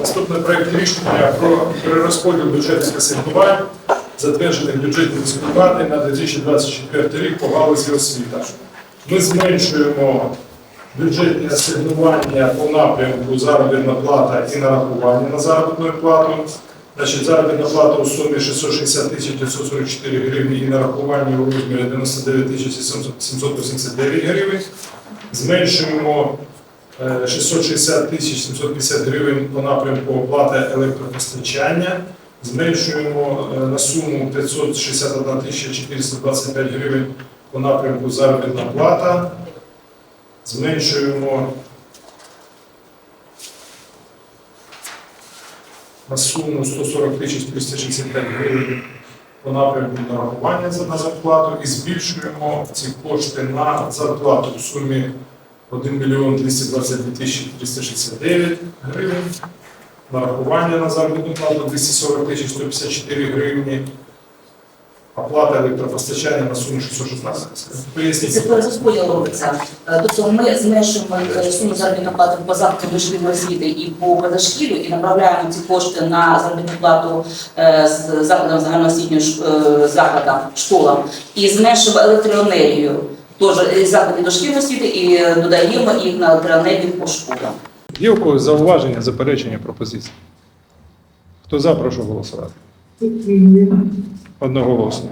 Наступний проект рішення про перерозподіл бюджетних асигнувань, затверджених бюджетним міської на 2024 рік по галузі освіта. Ми зменшуємо бюджетні асигнування по напрямку заробітна плата і нарахування на заробітну плату. Значить, заробітна плата у сумі 660 тисяч 944 гривні і нарахування у розмірі 99 тисяч 789 гривень. Зменшуємо 660 тисяч 750 гривень по напрямку оплати електропостачання. Зменшуємо е, на суму 561 тисяча 425 гривень по напрямку заробітна плата. Зменшуємо на суму 140 тисяч 365 гривень по напрямку нарахування на зарплату і збільшуємо ці кошти на зарплату в сумі 1 мільйон 222 тисячі 369 гривень, нарахування на заробітну плату 240 тисяч 154 гривні, оплата електропостачання на суму 616. Це Поясніть. перерозподіл робиться. Е, Тобто ми зменшуємо е, суму заробітної плати по закладу дошкільної освіти і по позашкілю і направляємо ці кошти на заробітну плату е, з закладам загальноосвітньої закладам, школам. І зменшуємо електроенергію. Теж із закладів дошкільної освіти і е, додаємо їх на електроенергію по школам. Є у когось зауваження, заперечення, пропозиції? Хто за, прошу голосувати. Одноголосно.